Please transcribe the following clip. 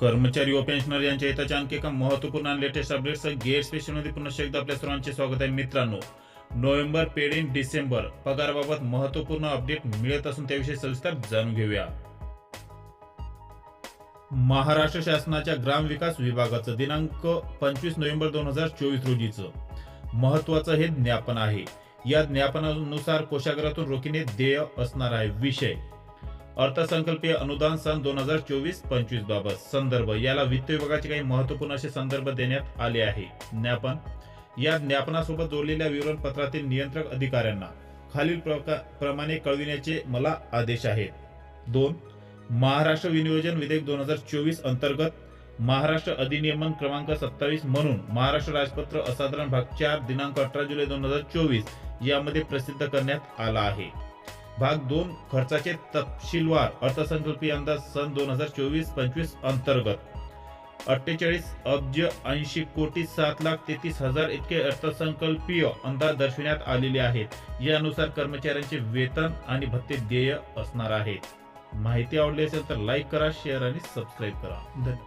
कर्मचारी व पेन्शनर यांच्या हिताच्या आणखी एका महत्त्वपूर्ण आणि लेटेस्ट अपडेट्स गेट स्पेशलमध्ये पुन्हा एकदा आपल्या सर्वांचे स्वागत आहे. मित्रांनो नोव्हेंबर पेड इन डिसेंबर पगाराबाबत महत्त्वपूर्ण अपडेट मिळत असून त्याविषयी सविस्तर जाणून घेऊया. महाराष्ट्र शासनाच्या ग्राम विकास विभागाचं दिनांक पंचवीस नोव्हेंबर दोन हजार चोवीस रोजीचं महत्वाचं हे ज्ञापन आहे. या ज्ञापनानुसार कोशागरातून रोखीने देय असणार आहे. विषय अर्थसंकल्पीय अनुदान सन दोन हजार चोवीस पंचवीस बाबत संदर्भ. याला वित्त विभागाचे काही महत्त्वपूर्ण असे संदर्भ देण्यात आले आहे. ज्ञापन. या ज्ञापनासोबत जोडलेल्या विवरणपत्रातील नियंत्रक अधिकाऱ्यांना खालील प्रका- प्रमाणे कळविण्याचे मला आदेश आहेत. दोन. महाराष्ट्र विनियोजन विधेयक दोन हजार चोवीस अंतर्गत महाराष्ट्र अधिनियमन क्रमांक सत्तावीस म्हणून महाराष्ट्र राजपत्र असाधारण भाग चार दिनांक अठरा जुलै दोन हजार चोवीस यामध्ये प्रसिद्ध करण्यात आला आहे. भाग दोन खर्चाचे तपशीलवार. अर्थसंकल्पीय अंदाज सन दोन हजार चोवीस पंचवीस अंतर्गत. अठ्ठेचाळीस अब्ज ऐंशी कोटी सात लाख तेहतीस हजार इतके अर्थसंकल्पीय अंदाज दर्शविण्यात आलेले आहेत. यानुसार कर्मचाऱ्यांचे वेतन आणि भत्ते देय असणार आहेत. माहिती आवडली असेल तर लाईक करा शेअर आणि सबस्क्राईब करा. धन्यवाद.